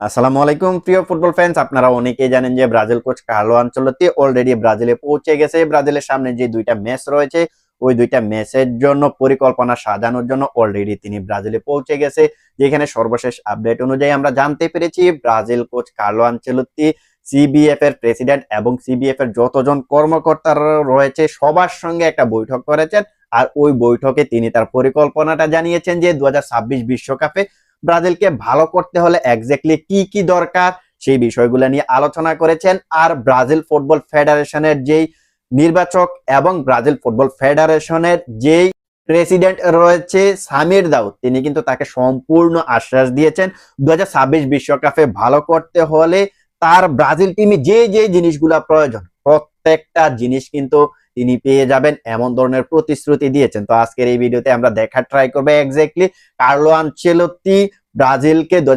আসসালামু আলাইকুম, প্রিয় ফুটবল ফ্যান্স আপনারা অনেকেই জানেন যে Brazil coach Carlo Ancelotti already ব্রাজিলে পৌঁছে গেছে। ব্রাজিলের সামনে যে দুইটা ম্যাচ রয়েছে, ওই দুইটা ম্যাচের জন্য, পরিকল্পনা সাজানোর জন্য অলরেডি তিনি ব্রাজিলে পৌঁছে গেছে। যেখানে সর্বশেষ আপডেট অনুযায়ী আমরা জানতে পেরেছি, Brazil coach Carlo Ancelotti CBF এর প্রেসিডেন্ট এবং সিবিএফ এর যতজন কর্মকর্তা রয়েছে, সবার সঙ্গে একটা বৈঠক করেছেন। আর ওই বৈঠকে তিনি তার পরিকল্পনাটা জানিয়েছেন যে দু বিশ্বকাপে ব্রাজিলকে ভালো করতে হলে এক্স্যাক্টলি কি কি দরকার? সেই বিষয়গুলো নিয়ে আলোচনা করেছেন আর ব্রাজিল ফুটবল ফেডারেশনের যেই নির্বাচক এবং ব্রাজিল ফুটবল ফেডারেশনের যেই প্রেসিডেন্ট রয়েছে সামির দাউদ, তিনি কিন্তু তাকে সম্পূর্ণ আশ্বাস দিয়েছেন। দু বিশ্বকাপে ভালো করতে হলে তার ব্রাজিল টিমে যে যে জিনিসগুলা প্রয়োজন প্রত্যেকটা জিনিস কিন্তু তিনি পেয়ে যাবেন এমন ধরনের প্রতিশ্রুতি দিয়েছেন। তো আজকের এই ভিডিওতে আমরা দেখার ট্রাই করব এক্স্যাক্টলি কার্লো আনচেলত্তি ব্রাজিলকে দু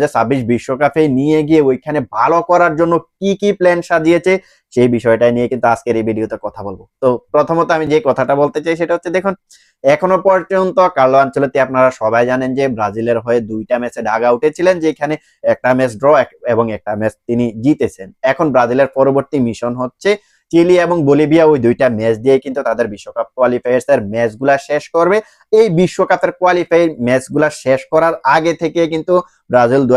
বিশ্বকাপে নিয়ে গিয়ে ওইখানে ভালো করার জন্য কি কি প্ল্যান সাজিয়েছে সেই বিষয়টা নিয়ে কিন্তু আজকের এই ভিডিওতে কথা বলব। তো প্রথমত আমি যে কথাটা বলতে চাই সেটা হচ্ছে দেখুন, এখনও পর্যন্ত কার্লো আঞ্চলতি আপনারা সবাই জানেন যে ব্রাজিলের হয়ে দুইটা ম্যাচে ঢাকা উঠেছিলেন, যেখানে একটা ম্যাচ ড্র এবং একটা ম্যাচ তিনি জিতেছেন। এখন ব্রাজিলের পরবর্তী মিশন হচ্ছে চিলি এবং বলিভিয়া ওই দুইটা ম্যাচ দিয়ে কিন্তু তাদের বিশ্বকাপ কোয়ালিফায়ার্স এর ম্যাচগুলা শেষ করবে। এই বিশ্বকাপের কোয়ালিফাই ম্যাচগুলা শেষ করার আগে থেকে কিন্তু ব্রাজিল দু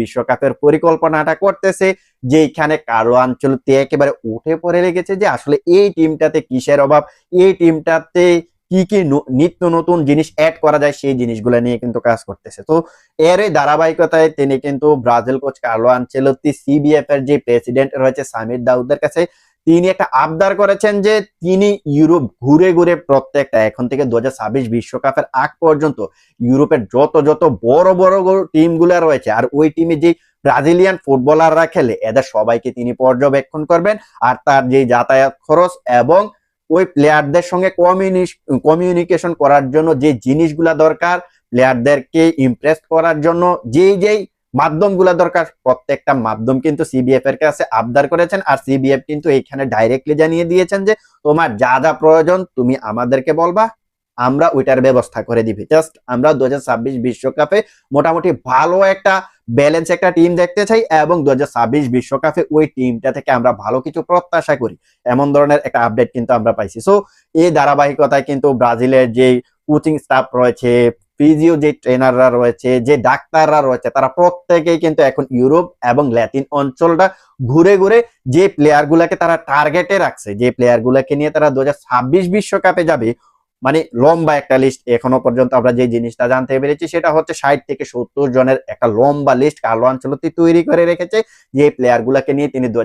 বিশ্বকাপের পরিকল্পনাটা করতেছে যেখানে কারও অঞ্চল একেবারে উঠে পড়ে লেগেছে যে আসলে এই টিমটাতে কিসের অভাব, এই টিমটাতে কি কি নিত্য নতুন জিনিস অ্যাড করা যায় সেই জিনিসগুলো নিয়ে কিন্তু কাজ করতেছে। তো এর ধারাবাহিকতায় তিনি কিন্তু Brazil coach Carlo Ancelotti CBF এর যে প্রেসিডেন্ট রয়েছে, সামির দাউদের কাছে তিনি একটা আবদার করেছেন যে তিনি ইউরোপ ঘুরে ঘুরে প্রত্যেকটা, এখন থেকে দু বিশ্বকাপের আগ পর্যন্ত ইউরোপের যত যত বড় বড় টিমগুলা রয়েছে, আর ওই টিমে যে ব্রাজিলিয়ান ফুটবলাররা খেলে, এদের সবাইকে তিনি পর্যবেক্ষণ করবেন, আর তার যে যাতায়াত খরচ এবং ওই প্লেয়ারদের সঙ্গে কমিউনিকেশন করার জন্য যে জিনিসগুলা দরকার প্লেয়ারদেরকে ইমপ্রেস করার জন্য, যেই যেই মাধ্যমগুলো দরকার। প্রত্যেকটা মাধ্যম কিন্তু সিবিএফ এর কাছে আবদার করেছেন আর সিবিএফ কিন্তু এইখানে ডাইরেক্টলি জানিয়ে দিয়েছেন যে, তোমার যা যা প্রয়োজন তুমি আমাদেরকে বলবা, আমরা ওইটার ব্যবস্থা করে দিবি। জাস্ট আমরা দু বিশ্বকাপে মোটামুটি ভালো একটা ব্যালেন্স একটা টিম দেখতে চাই এবং দু বিশ্বকাপে ওই টিমটা থেকে আমরা ভালো কিছু প্রত্যাশা করি। এমন ধরনের একটা আপডেট কিন্তু আমরা পাইছি। সো এই ধারাবাহিকতায় কিন্তু ব্রাজিলের যে কোচিং স্টাফ রয়েছে ফিজিও যে ট্রেনাররা রয়েছে, যে ডাক্তাররা রয়েছে, তারা প্রত্যেকেই কিন্তু এখন ইউরোপ এবং ল্যাটিন অঞ্চলটা ঘুরে ঘুরে যে প্লেয়ার গুলাকে তারা টার্গেটে রাখছে, যে প্লেয়ার গুলাকে নিয়ে তারা দু বিশ্বকাপে যাবে মানে লম্বা একটা লিস্ট এখনও পর্যন্ত আমরা যে জিনিসটা জানতে পেরেছি সেটা হচ্ছে ষাট থেকে সত্তর জনের একটা লম্বা লিস্ট কার্লো আঞ্চলতি তৈরি করে রেখেছে, যে প্লেয়ার গুলাকে নিয়ে তিনি দু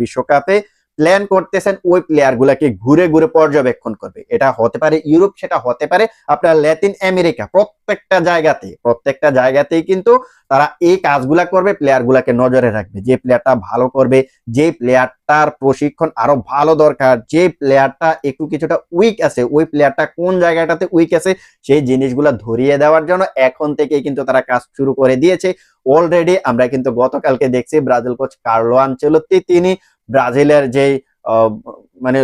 বিশ্বকাপে প্ল্যান করতেছেন, ওই প্লেয়ার গুলাকে ঘুরে ঘুরে পর্যবেক্ষণ করবে। এটা হতে পারে ইউরোপ, সেটা হতে পারে আপনার ল্যাটিন আমেরিকা, প্রত্যেকটা জায়গাতে প্রত্যেকটা জায়গাতেই কিন্তু তারা এই কাজগুলা করবে প্লেয়ার গুলাকে নজরে রাখবে। যে প্লেয়ারটা ভালো করবে, যে প্লেয়ারটার প্রশিক্ষণ আরও ভালো দরকার, যে প্লেয়ারটা একটু কিছুটা উইক আছে, ওই প্লেয়ারটা কোন জায়গাটাতে উইক আছে, সেই জিনিসগুলা ধরিয়ে দেওয়ার জন্য এখন থেকেই কিন্তু তারা কাজ শুরু করে দিয়েছে। অলরেডি আমরা কিন্তু গতকালকে দেখছি ব্রাজিল কোচ কার্লো আনচেলত্তি তিনি ব্রাজিলের যে মানে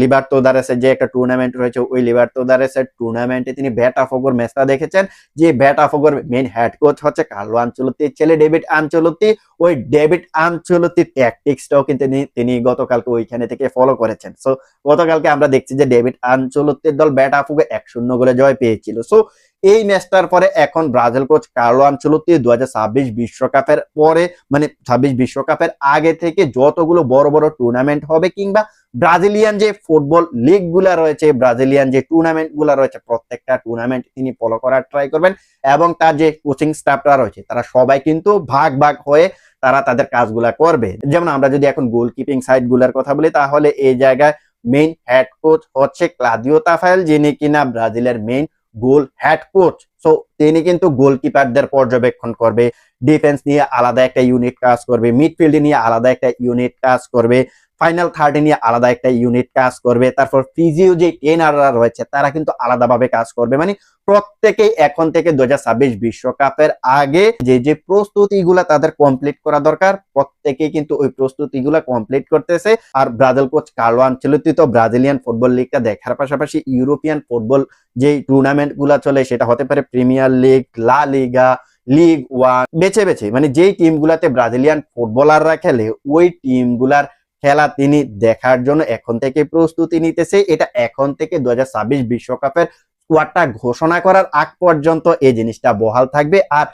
লিবার্তো দারেসের যে একটা টুর্নামেন্ট রয়েছে, ওই লিবার্তো দারেসের টুর্নামেন্টে তিনি ব্যাট অফগর ম্যাচটা দেখেছেন। যে Botafogo main head coach হচ্ছে কার্লো আঞ্চলতির ছেলে ডেভিড আঞ্চলতি ওই ডেভিড আঞ্চলতির ট্যাকটিক্সটাও কিন্তু তিনি গতকালকে ওইখানে থেকে ফলো করেছেন। সো গতকালকে আমরা দেখছি যে ডেভিড আঞ্চলতির দল ব্যাট অফগে এক শূন্য গোলে জয় পেয়েছিল। সো এই ম্যাচটার পরে এখন ব্রাজিল কোচ কার্লো আঞ্চলতি দু বিশ্বকাপের পরে মানে ছাব্বিশ বিশ্বকাপের আগে থেকে যতগুলো বড় বড় টুর্নামেন্ট হবে কিংবা ব্রাজিলিয়ান যে ফুটবল লিগগুলা রয়েছে, ব্রাজিলিয়ান যে টুর্নামেন্টগুলা রয়েছে, প্রত্যেকটা টুর্নামেন্ট তিনি ফলো করার ট্রাই করবেন এবং তার যে কোচিং স্টাফরা রয়েছে, তারা সবাই কিন্তু ভাগ ভাগ হয়ে তারা তাদের কাজগুলা করবে। যেমন আমরা যদি এখন গোলকিপিং সাইডগুলার কথা বলি, তাহলে এই জায়গায় মেইন হেড কোচ হচ্ছে ক্লাদিও তাফাইল যিনি কিনা ব্রাজিলের main goal had coach so তিনি কিন্তু গোলকিপারদের পর্যবেক্ষণ করবে। ডিফেন্স নিয়ে আলাদা একটা ইউনিট কাজ করবে। মিডফিল্ড নিয়ে আলাদা একটা ইউনিট কাজ করবে। ফাইনাল থার্ডে নিয়ে আলাদা একটা ইউনিট কাজ করবে, তারপর ফিজিও যে ট্রেনাররা রয়েছে, তারা কিন্তু আলাদাভাবে কাজ করবে। মানে প্রত্যেকেই এখন থেকে দু বিশ্বকাপের আগে যে যে প্রস্তুতিগুলা তাদের কমপ্লিট করা দরকার, প্রত্যেকেই কিন্তু ওই প্রস্তুতিগুলা কমপ্লিট করতেছে। আর ব্রাজিল কোচ কার্লো আনচেলতি তো ব্রাজিলিয়ান ফুটবল লিগটা দেখার পাশাপাশি ইউরোপিয়ান ফুটবল যে টুর্নামেন্টগুলা চলে, সেটা হতে পারে প্রিমিয়ার লিগ লা লিগা লিগ ওয়ান বেছে বেছে। মানে যেই টিমগুলাতে ব্রাজিলিয়ান ফুটবলাররা খেলে, ওই টিমগুলার খেলা তিনি দেখার জন্য এখন থেকে প্রস্তুতি নিতেছে। এটা এখন থেকে দু বিশ্বকাপের স্কোয়াডটা ঘোষণা করার আগ পর্যন্ত এই জিনিসটা বহাল থাকবে। আর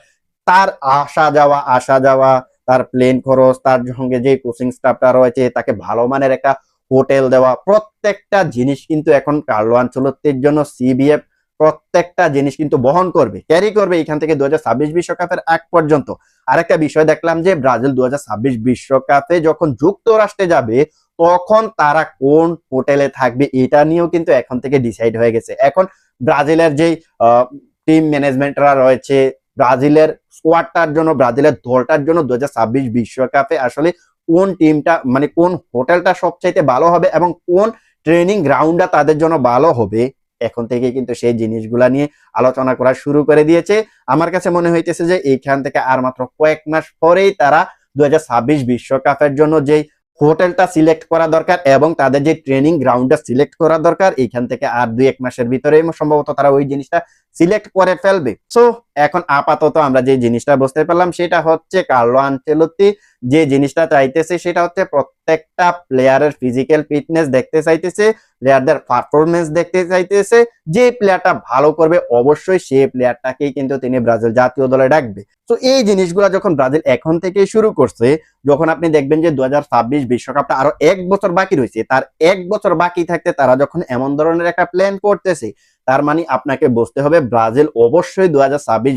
তার আসা যাওয়া আসা যাওয়া, তার প্লেন খরচ, তার সঙ্গে যে কোচিং স্টাফটা রয়েছে, তাকে ভালো মানের একটা হোটেল দেওয়া, প্রত্যেকটা জিনিস কিন্তু এখন কার্লো আঞ্চলত্বের জন্য সিবিএফ প্রত্যেকটা জিনিস কিন্তু বহন করবে ক্যারি করবে এখান থেকে দু বিশ্বকাপের এক পর্যন্ত। আরেকটা বিষয় দেখলাম যে ব্রাজিল দু বিশ্বকাপে যখন যুক্তরাষ্ট্রে যাবে, তখন তারা কোন হোটেলে থাকবে এটা নিয়েও কিন্তু এখন থেকে ডিসাইড হয়ে গেছে। এখন ব্রাজিলের যেই টিম ম্যানেজমেন্টরা রয়েছে, ব্রাজিলের স্কোয়াডটার জন্য, ব্রাজিলের দলটার জন্য দু বিশ্বকাপে আসলে কোন টিমটা মানে কোন হোটেলটা সবচাইতে ভালো হবে এবং কোন ট্রেনিং গ্রাউন্ডটা তাদের জন্য ভালো হবে এখন থেকে কিন্তু সেই জিনিসগুলা নিয়ে আলোচনা করা শুরু করে দিয়েছে। আমার কাছে মনে হইতেছে যে এইখান থেকে আর মাত্র কয়েক মাস পরেই তারা দু বিশ্বকাপের জন্য যেই হোটেলটা সিলেক্ট করা দরকার এবং তাদের যে ট্রেনিং গ্রাউন্ডটা সিলেক্ট করা দরকার, এইখান থেকে আর দুই এক মাসের ভিতরে সম্ভবত তারা ওই জিনিসটা সিলেক্ট করে ফেলবে। সো এখন আপাতত আমরা যে জিনিসটা বুঝতে পারলাম সেটা হচ্ছে কার্লো আনচেলত্তি যে জিনিসটা চাইতেছে সেটা হচ্ছে প্রত্যেকটা প্লেয়ারের ফিজিক্যাল ফিটনেস দেখতে চাইতেছে প্লেয়ারদের পারফরমেন্স দেখতে চাইতেছে। যে প্লেয়ারটা ভালো করবে, অবশ্যই সেই প্লেয়ারটাকেই কিন্তু তিনি ব্রাজিল জাতীয় দলে ডাকবে। তো এই জিনিসগুলো যখন ব্রাজিল এখন থেকে শুরু করছে, যখন আপনি দেখবেন যে দু বিশ্বকাপটা আরও এক বছর বাকি রয়েছে, তার এক বছর বাকি থাকতে তারা যখন এমন ধরনের একটা প্ল্যান করতেছে তার মানে আপনাকে বসতে হবে ব্রাজিল অবশ্যই দু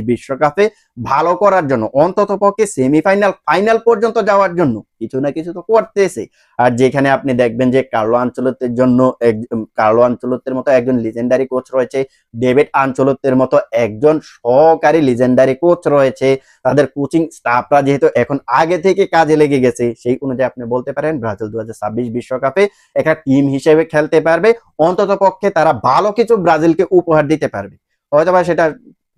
বিশ্বকাপে ভালো করার জন্য অন্তত পক্ষে সেমিফাইনাল ফাইনাল পর্যন্ত যাওয়ার জন্য। কিছু না কিছু তো করতেছে। আর যেখানে আপনি দেখবেন যে কার্লো আঞ্চলতের জন্য কার্লো আঞ্চলতের মতো একজন লিজেন্ডারি কোচ রয়েছে, ডেভিড আঞ্চলতের মতো একজন সহকারী লিজেন্ডারি কোচ রয়েছে। তাদের কোচিং স্টাফরা যেহেতু এখন আগে থেকে কাজে লেগে গেছে, সেই অনুযায়ী আপনি বলতে পারেন ব্রাজিল দু বিশ্বকাপে একটা টিম হিসেবে খেলতে পারবে। অন্তত পক্ষে তারা ভালো কিছু ব্রাজিলকে উপহার দিতে পারবে। হয়তোবা সেটা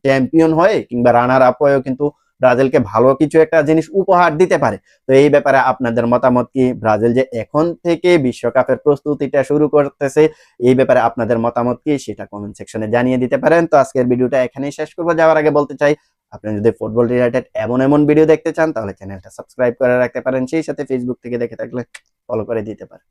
চ্যাম্পিয়ন হয়ে কিংবা রানার আপ হয়েও কিন্তু ব্রাজিলকে ভালো কিছু একটা জিনিস উপহার দিতে পারে। তো এই ব্যাপারে আপনাদের মতামত কি? ব্রাজিল যে এখন থেকে বিশ্বকাপের প্রস্তুতিটা শুরু করতেছে, এই ব্যাপারে আপনাদের মতামত কি? সেটা কমেন্ট সেকশনে জানিয়ে দিতে পারেন। তো আজকের ভিডিওটা এখানেই শেষ করব। যাওয়ার আগে বলতে চাই, আপনি যদি ফুটবল রিলেটেড এমন এমন ভিডিও দেখতে চান, তাহলে চ্যানেলটা সাবস্ক্রাইব করে রাখতে পারেন। সেই সাথে ফেসবুক থেকে দেখে থাকলে ফলো করে দিতে পারেন।